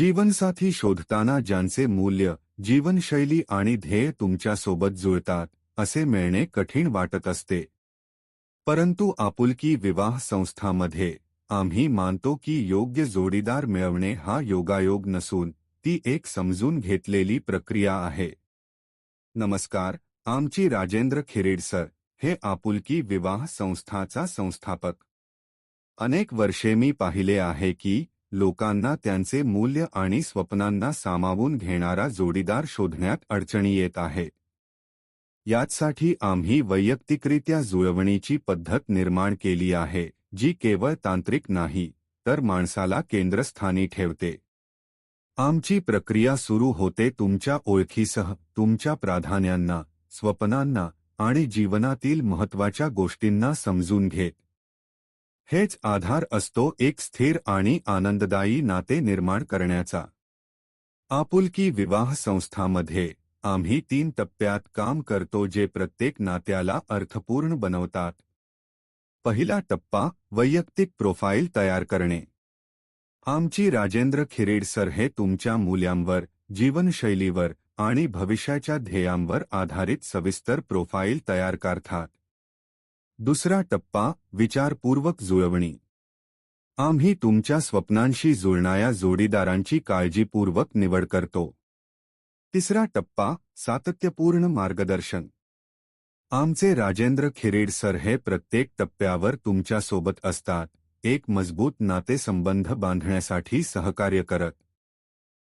जीवनसाथी शोधताना ज्यांचे मूल्य, जीवनशैली आणि ध्येय तुमच्यासोबत जुळतात, असे मिळणे कठीण वाटत असते. परंतु आपुलकी विवाह संस्थामध्ये, आम्ही मानतो की योग्य जोडीदार मिळवणे हा योगायोग नसून, ती एक समजून घेतलेली प्रक्रिया आहे. नमस्कार, आमची राजेंद्र खिरेड सर, हे आपुलकी विवाह संस्थाचा संस्थापक. अनेक वर्षे मी पाहिले आहे की लोकांना त्यांचे मूल्य आणि स्वप्नांना सामावून घेणारा जोडीदार शोधण्यात अडचणी येत आहे. यासाठी आम्ही वैयक्तिकरित्या जुळवणीची पद्धत निर्माण केली आहे जी केवळ तांत्रिक नाही तर माणसाला केंद्रस्थानी ठेवते. आमची प्रक्रिया सुरू होते तुमच्या ओळखीसह तुमच्या प्राधान्यांना स्वप्नांना आणि जीवनातील महत्त्वाच्या गोष्टींना समजून घेत. हेच आधार असतो एक स्थिर आणि आनंददायी नाते निर्माण करण्याचा. आपुलकी विवाह संस्थामध्ये आम्ही तीन टप्प्यात काम करतो जे प्रत्येक नात्याला अर्थपूर्ण बनवतात. पहिला टप्पा वैयक्तिक प्रोफाईल तयार करणे. आमची राजेंद्र खिरीड सर हे तुमच्या मूल्यांवर जीवनशैलीवर आणि भविष्याच्या ध्येयांवर आधारित सविस्तर प्रोफाईल तयार करतात. दुसरा टप्पा, विचारपूर्वक जुळवणी. आम्ही तुमच्या स्वप्नांशी जुळणाऱ्या जोडीदारांची काळजीपूर्वक निवड करतो. तिसरा टप्पा, सातत्यपूर्ण मार्गदर्शन. आमचे राजेंद्र खिरेड सर हे प्रत्येक टप्प्यावर तुमच्यासोबत असतात, एक मज़बूत नातेसंबंध बांधण्यासाठी सहकार्य करत.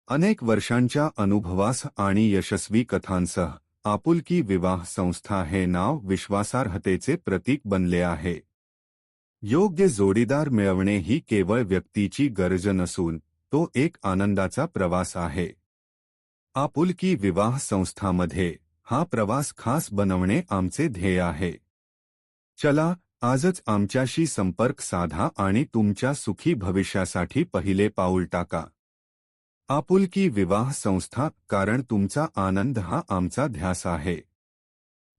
अनेक वर्षांच्या अनुभवास आणि यशस्वी कथांसह. आपुलकी विवाह संस्था हे नाव विश्वासार्हतेचे प्रतीक बनले आहे। योग्य जोडीदार मिळवणे ही केवळ व्यक्तीची गरज नसून तो एक आनंदाचा प्रवास आहे. आपुलकी विवाह संस्थामध्ये, हा प्रवास खास बनवणे आमचे ध्येय आहे. चला, आजच आमच्याशी संपर्क साधा आणि तुमच्या सुखी भविष्यासाठी पहिले पाऊल टाका. आपुलकी विवाह संस्था, कारण तुमचा आनंद हा आमचा ध्यास आहे.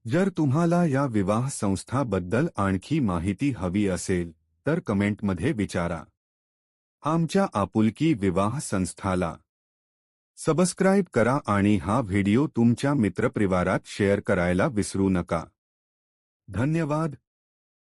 जर तुम्हाला या विवाह संस्थाबद्दल आणखी माहिती हवी असेल, तर कमेंटमध्ये विचारा. आमच्या आपुलकी विवाह संस्थाला. सबस्क्राईब करा आणि हा व्हिडिओ तुमच्या मित्रपरिवारात शेअर करायला विसरू नका. धन्यवाद.